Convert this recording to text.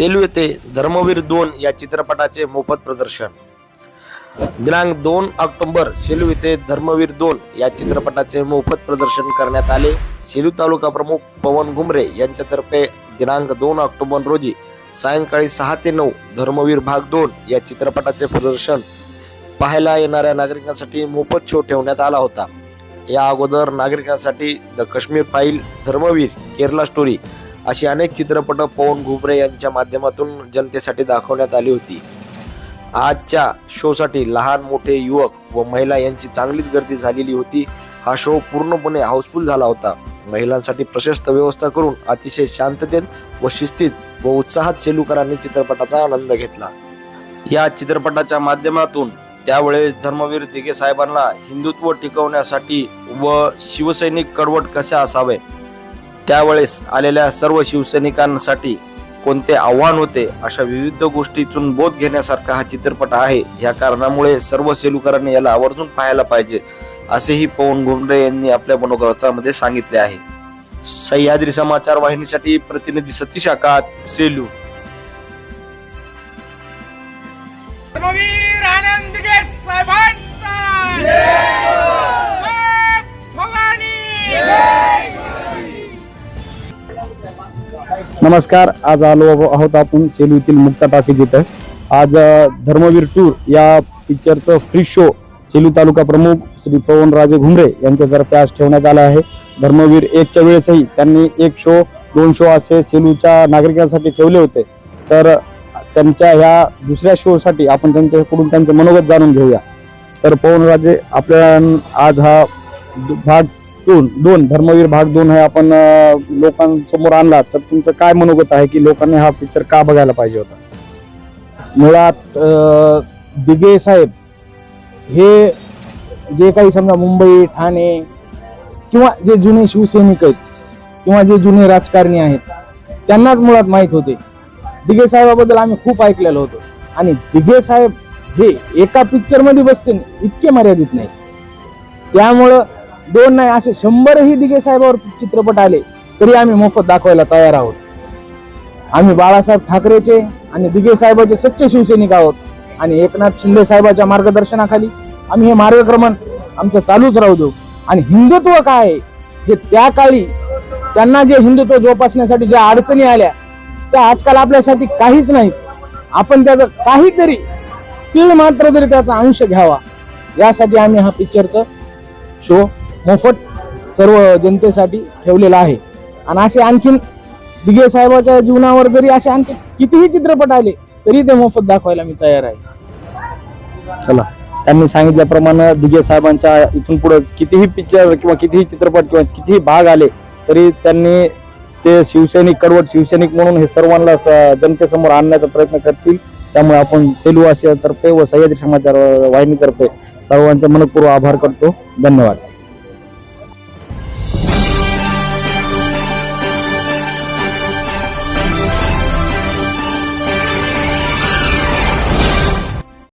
सेलू येथे धर्मवीर दोन या चित्रपटाचे मोफत प्रदर्शन. दिनांक दोन ऑक्टोंबर सेलू येथे धर्मवीर दोन या चित्रपटाचे मोफत प्रदर्शन करण्यात आले. सेलू तालुका प्रमुख पवन घुमरे यांच्यातर्फे दिनांक दोन ऑक्टोबर रोजी सायंकाळी सहा ते नऊ धर्मवीर भाग दोन या चित्रपटाचे प्रदर्शन पाहायला येणाऱ्या नागरिकांसाठी मोफत शो ठेवण्यात आला होता. या अगोदर नागरिकांसाठी the Kashmir file Dharmaveer Kerala story अशी अनेक चित्रपट पवन घुबरे यांच्या माध्यमातून जनतेसाठी दाखवण्यात आली होती. आजच्या शोसाठी लहान मोठे युवक व महिला यांची चांगलीच गर्दी झालेली होती. हा शो पूर्णपणे हाऊसफुल झाला होता. महिलांसाठी प्रशस्त व्यवस्था करून अतिशय शांततेत व शिस्तीत व उत्साहात सेलूकरांनी चित्रपटाचा आनंद घेतला. या चित्रपटाच्या माध्यमातून त्यावेळेस धर्मवीर दिघे साहेबांना हिंदुत्व टिकवण्यासाठी व शिवसैनिक कडवट कसे असावे त्यावेळेस आलेल्या सर्व शिवसैनिकांसाठी कोणते आव्हान होते अशा विविध गोष्टीतून बोध घेण्यासारखा हा चित्रपट आहे. या कारणामुळे सर्व सेलुकरांनी याला आवर्जून पाहायला पाहिजे असेही पवन घुमरे यांनी आपल्या मनोगतामध्ये सांगितले आहे. सह्याद्री समाचार वाहिनीसाठी प्रतिनिधी सतीश आकात सेलू. आनंद साहेबांनी! नमस्कार आज आलो आहोत आपण सेलू येथील मुक्ता टाकीज इथं आज धर्मवीर टूर या पिक्चरचं फ्री शो सेलू तालुका प्रमुख श्री पवन राजे घुमरे यांच्यातर्फे आज ठेवण्यात आला आहे. धर्मवीर एकच्या वेळेसही त्यांनी एक शो दोन शो असे सेलूच्या नागरिकांसाठी ठेवले होते. तर त्यांच्या ह्या दुसऱ्या शोसाठी आपण त्यांच्याकडून त्यांचं मनोगत जाणून घेऊया. तर पवनराजे आपल्या आज हा दु- भाग दोन दोन धर्मवीर भाग दोन हे आपण लोकांसमोर आणला तर तुमचं काय मनोगत आहे की लोकांनी हा पिक्चर का बघायला पाहिजे होता? मुळात दिगे साहेब हे जे काही समजा मुंबई ठाणे किंवा जे जुने शिवसैनिक आहेत किंवा जे जुने राजकारणी आहेत त्यांनाच मुळात माहीत होते. दिघे साहेबाबद्दल आम्ही खूप ऐकलेलं होतो. आणि दिघे साहेब हे एका पिक्चरमध्ये बसते इतके मर्यादित नाही त्यामुळं दोन नाही असे शंभरही दिघे साहेबावर चित्रपट आले तरी आम्ही मोफत दाखवायला तयार आहोत. आम्ही बाळासाहेब ठाकरेचे आणि दिघे साहेबाचे सच्चे शिवसैनिक आहोत आणि एकनाथ शिंदे साहेबाच्या मार्गदर्शनाखाली आम्ही हे मार्गक्रमण आमचं चालूच राहू देऊ. आणि हिंदुत्व काय आहे? हे त्या काळी त्यांना जे हिंदुत्व जोपासण्यासाठी ज्या अडचणी आल्या त्या आजकाल आपल्यासाठी काहीच नाहीत. आपण त्याचं काहीतरी तीळ मात्र तरी त्याचा अंश घ्यावा. यासाठी आम्ही हा पिक्चरचं शो मोफत सर्व जनतेसाठी ठेवलेला आहे. आणि असे आणखीन दिघे साहेबाच्या जीवनावर जरी असे आणखी कितीही चित्रपट आले तरी ते मोफत दाखवायला मी तयार आहे. चला त्यांनी सांगितल्याप्रमाणे दिघे साहेबांच्या इथून पुढे कितीही पिक्चर किंवा कितीही चित्रपट किंवा कितीही भाग आले तरी त्यांनी ते शिवसैनिक कडवट शिवसैनिक म्हणून हे सर्वांना जनतेसमोर आणण्याचा प्रयत्न करतील. त्यामुळे आपण सेलू आशियातर्फे व सह्याद्री समाचार वाहिनीतर्फे सर्वांचे मनपूर्व आभार करतो. धन्यवाद.